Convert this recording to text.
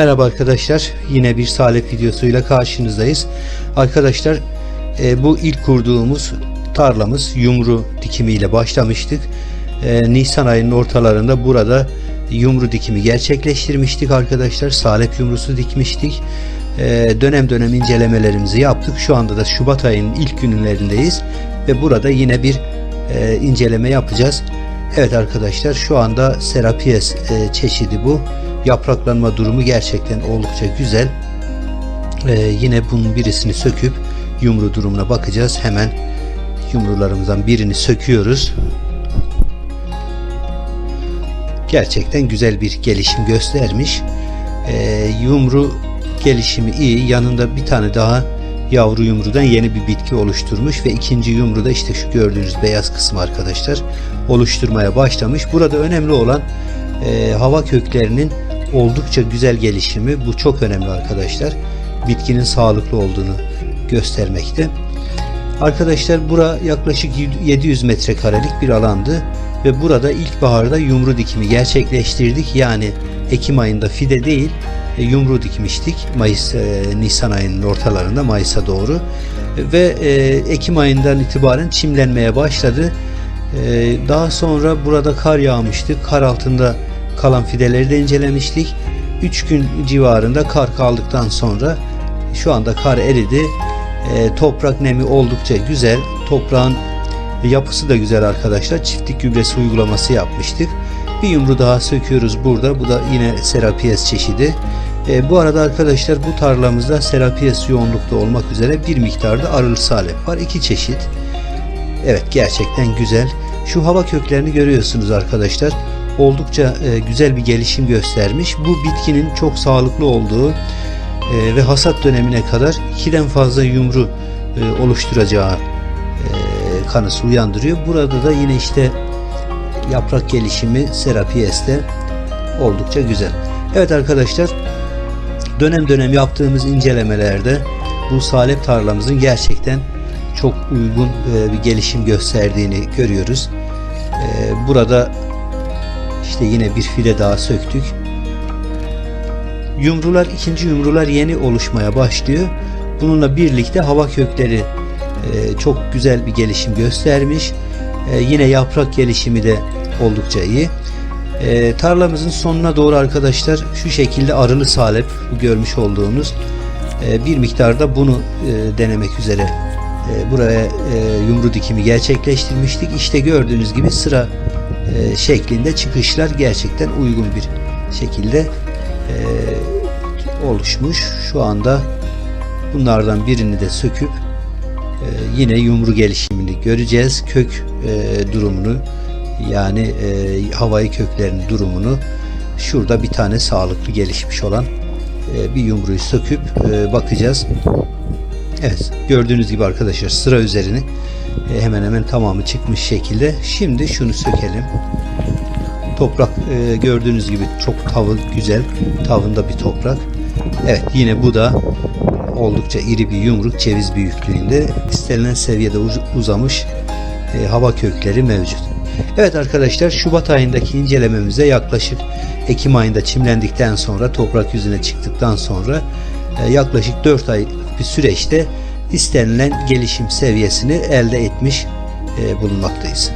Merhaba arkadaşlar. Yine bir salep videosuyla karşınızdayız. Arkadaşlar e, bu ilk kurduğumuz tarlamız yumru dikimiyle başlamıştık. E, Nisan ayının ortalarında burada yumru dikimi gerçekleştirmiştik arkadaşlar. Salep yumrusu dikmiştik. E, dönem dönem incelemelerimizi yaptık. Şu anda da Şubat ayının ilk günlerindeyiz ve burada yine bir e, inceleme yapacağız. Evet arkadaşlar şu anda Serapies e, çeşidi bu. Yapraklanma durumu gerçekten oldukça güzel. E, yine bunun birisini söküp yumru durumuna bakacağız. Hemen yumrularımızdan birini söküyoruz. Gerçekten güzel bir gelişim göstermiş. E, yumru gelişimi iyi. Yanında bir tane daha yavru yumrudan yeni bir bitki oluşturmuş ve ikinci yumru da işte şu gördüğünüz beyaz kısım arkadaşlar oluşturmaya başlamış. Burada önemli olan e, hava köklerinin oldukça güzel gelişimi. Bu çok önemli arkadaşlar. Bitkinin sağlıklı olduğunu göstermekte. Arkadaşlar bura yaklaşık 700 metrekarelik bir alandı ve burada ilkbaharda yumru dikimi gerçekleştirdik. Yani Ekim ayında fide değil e, yumru dikmiştik Mayıs e, Nisan ayının ortalarında Mayıs'a doğru ve e, Ekim ayından itibaren çimlenmeye başladı. Daha sonra burada kar yağmıştı. Kar altında kalan fideleri de incelemiştik. 3 gün civarında kar kaldıktan sonra şu anda kar eridi. Toprak nemi oldukça güzel. Toprağın yapısı da güzel arkadaşlar. Çiftlik gübresi uygulaması yapmıştık. Bir yumru daha söküyoruz burada. Bu da yine Serapies çeşidi. E, bu arada arkadaşlar bu tarlamızda Serapies yoğunlukta olmak üzere bir miktarda arıl salep var. iki çeşit. Evet gerçekten güzel. Şu hava köklerini görüyorsunuz arkadaşlar. Oldukça e, güzel bir gelişim göstermiş. Bu bitkinin çok sağlıklı olduğu e, ve hasat dönemine kadar ikiden fazla yumru e, oluşturacağı e, kanısı uyandırıyor. Burada da yine işte yaprak gelişimi Serapies'te oldukça güzel. Evet arkadaşlar dönem dönem yaptığımız incelemelerde bu salep tarlamızın gerçekten çok uygun e, bir gelişim gösterdiğini görüyoruz. E, Burada işte yine bir fide daha söktük. Yumrular, ikinci yumrular yeni oluşmaya başlıyor. Bununla birlikte hava kökleri e, çok güzel bir gelişim göstermiş. Yine yaprak gelişimi de oldukça iyi. E, tarlamızın sonuna doğru arkadaşlar şu şekilde arılı salep bu görmüş olduğunuz e, bir miktarda bunu e, denemek üzere e, buraya e, yumru dikimi gerçekleştirmiştik. İşte gördüğünüz gibi sıra e, şeklinde çıkışlar gerçekten uygun bir şekilde e, oluşmuş. Şu anda bunlardan birini de söküp e, yine yumru gelişimini göreceğiz. Kök e, durumunu yani e, havayı köklerinin durumunu şurada bir tane sağlıklı gelişmiş olan e, bir yumruyu söküp e, bakacağız. Evet gördüğünüz gibi arkadaşlar sıra üzerini e, hemen hemen tamamı çıkmış şekilde. Şimdi şunu sökelim. Toprak e, gördüğünüz gibi çok tavı güzel. Tavında bir toprak. Evet yine bu da oldukça iri bir yumruk ceviz büyüklüğünde istenilen seviyede uz- uzamış e, hava kökleri mevcut. Evet arkadaşlar Şubat ayındaki incelememize yaklaşık Ekim ayında çimlendikten sonra toprak yüzüne çıktıktan sonra e, yaklaşık 4 ay bir süreçte istenilen gelişim seviyesini elde etmiş e, bulunmaktayız.